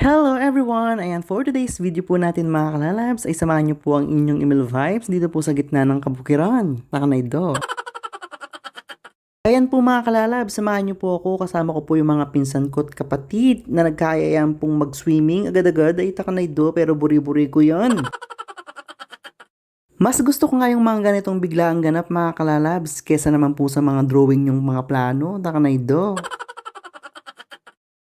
Hello everyone! Ayan, for today's video po natin mga kalalabs ay samahan niyo po ang inyong email vibes dito po sa gitna ng kabukiran. Nakanaydo. Ayan po mga kalalabs, samahan niyo po ako kasama ko po yung mga pinsan ko at kapatid na nagkayayaan pong mag-swimming agad-agad ay takanaydo pero buri-buri ko yan. Mas gusto ko nga yung mga ganitong biglaang ganap mga kalalabs kesa naman po sa mga drawing yung mga plano, takanaydo.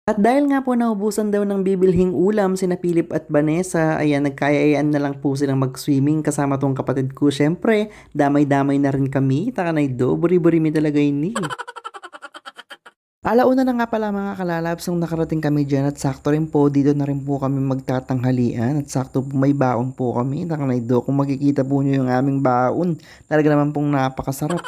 At dahil nga po naubusan daw ng bibilhing ulam sina Philip at Vanessa, ayan nagkayayaan na lang po silang mag-swimming kasama tong kapatid ko. Syempre, damay-damay na rin kami. Takanay do, buri-buri mi talaga ini. Alauna na nga pala mga kalalabs nung nakarating kami dyan at sakto rin po dito na rin po kami magtatanghalian at sakto po may baon po kami. Takanay do, kung makikita po nyo yung aming baon, talaga naman pong napakasarap.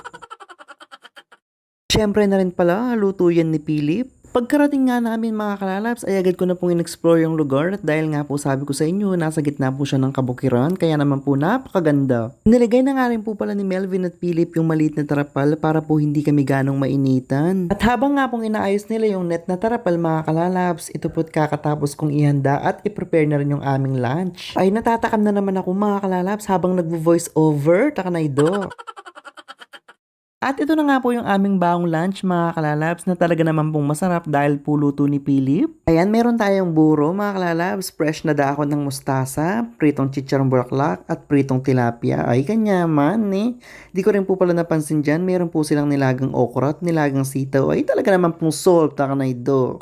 Siyempre na rin pala, luto yan ni Philip. Pagkarating nga namin mga kalalabs ay agad ko na pong in-explore yung lugar at dahil nga po sabi ko sa inyo nasa gitna po siya ng kabukiran kaya naman po napakaganda. Nilagay na nga rin po pala ni Melvin at Philip yung maliit na tarapal para po hindi kami ganong mainitan. At habang nga pong inaayos nila yung net na tarapal mga kalalabs, ito po't kakatapos kong ihanda at i-prepare na rin yung aming lunch. Ay natatakam na naman ako mga kalalabs habang nagvo-voice over, takanaydo. At ito na nga po yung aming baong lunch mga kalalabs na talaga naman pong masarap dahil po luto ni Philip. Ayan, meron tayong buro mga kalalabs, fresh na dahon ng mustasa, pritong chicharong bulaklak at pritong tilapia. Ay, kanyaman eh. Di ko rin po pala napansin dyan, meron po silang nilagang okra at nilagang sitaw. Ay, talaga naman pong salt, takanaydo.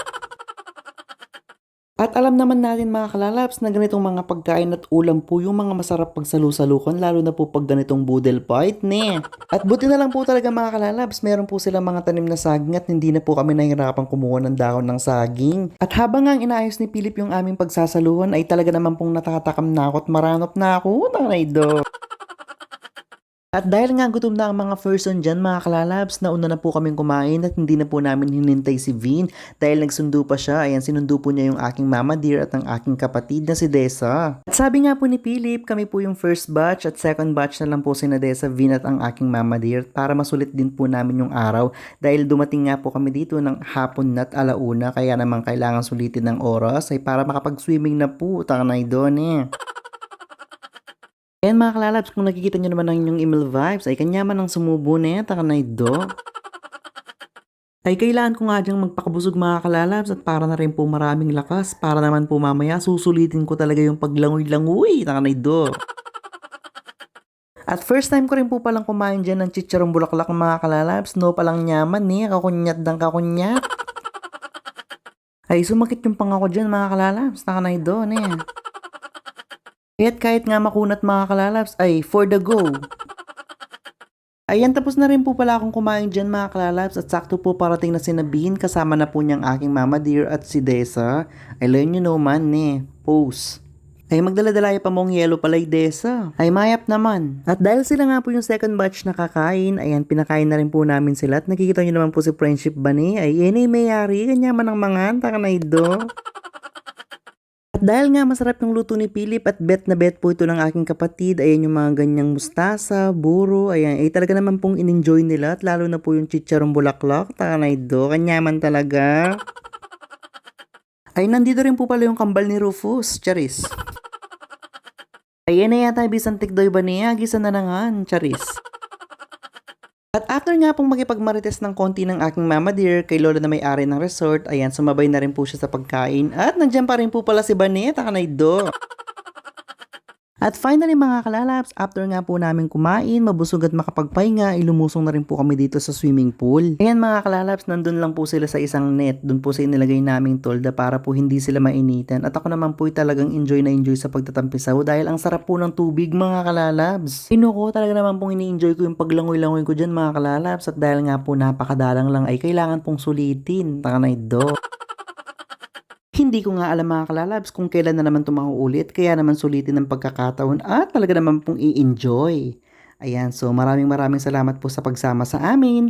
At alam naman natin mga kalalabs na ganitong mga pagkain at ulam po yung mga masarap pagsalusalukan lalo na po pag ganitong boodle fight ne. At buti na lang po talaga mga kalalabs, meron po silang mga tanim na saging at hindi na po kami nahihirapan kumuha ng dahon ng saging. At habang nga inaayos ni Philip yung aming pagsasaluhan ay talaga naman pong natatakam na ako at maranop na ako, tanaydo. At dahil nga gutom na ang mga person dyan mga kalalabs, nauna na po kaming kumain at hindi na po namin hinintay si Vin dahil nagsundo pa siya. Ayan, sinundo po niya yung aking mama dear at ang aking kapatid na si Desa. At sabi nga po ni Philip, kami po yung first batch at second batch na lang po si Desa, Vin at ang aking mama dear para masulit din po namin yung araw dahil dumating nga po kami dito ng hapon at alauna kaya naman kailangan sulitin ng oras ay para makapag-swimming na po. Tanay doon eh. Ayan mga kalalabs, kung nakikita nyo naman ang inyong email vibes, ay kanyaman ang sumubo na yan, takanay do. Ay kailangan ko nga dyang magpakabusog mga kalalabs at para na rin po maraming lakas para naman po mamaya susulitin ko talaga yung paglangoy-langoy, takanay do. At first time ko rin po palang kumain dyan ng chicharong bulaklak mga kalalabs, no palang nyaman eh, kakunyat ng kakunyat. Ay sumakit yung pangako dyan mga kalalabs, takanay do, eh. Kaya't kahit nga makunat mga kalalabs ay for the go. Ayan, tapos na rin po pala akong kumain dyan mga kalalabs at sakto po parating na sinabihin kasama na po niyang aking mama dear at si Desa. I learn you know man eh, pose. Ay magdaladalaya pa mong yellow palay Desa. Ay mayap naman. At dahil sila nga po yung second batch na kakain, ayan pinakain na rin po namin sila at nakikita nyo naman po si Friendship Bunny. Ay ay mayari, kanya man ang mga takanaydo. Dahil nga masarap yung luto ni Philip at bet na bet po ito ng aking kapatid, ayan yung mga ganyang mustasa, buro, ayan, ay talaga naman pong in-enjoy nila at lalo na po yung chicharong bulaklak, takanay do, kanyaman talaga. Ay, nandito rin po pala yung kambal ni Rufus, charis. Ayan na yata bisan tikdoy ba niya, gisa na nangan, charis. At after nga pong makipagmarites ng konti ng aking mama dear kay Lola na may-ari ng resort, ayan, sumabay na rin po siya sa pagkain. At nandiyan pa rin po pala si Baneta, kanaydo. At finally mga kalalabs, after nga po namin kumain, mabusog at makapagpahinga, ilumusong na rin po kami dito sa swimming pool. Ayan mga kalalabs, nandun lang po sila sa isang net, dun po sa inilagay naming tolda para po hindi sila mainitan. At ako naman po talagang enjoy na enjoy sa pagtatampisaw dahil ang sarap po ng tubig mga kalalabs. Pinuko talaga naman pong ini-enjoy ko yung paglangoy-langoy ko dyan mga kalalabs at dahil nga po napakadalang lang ay kailangan pong sulitin. Takanay do. Hindi ko nga alam mga kalalabs kung kailan na naman ito mauulit, kaya naman sulitin ng pagkakataon at talaga naman pong i-enjoy. Ayan, so maraming maraming salamat po sa pagsama sa amin.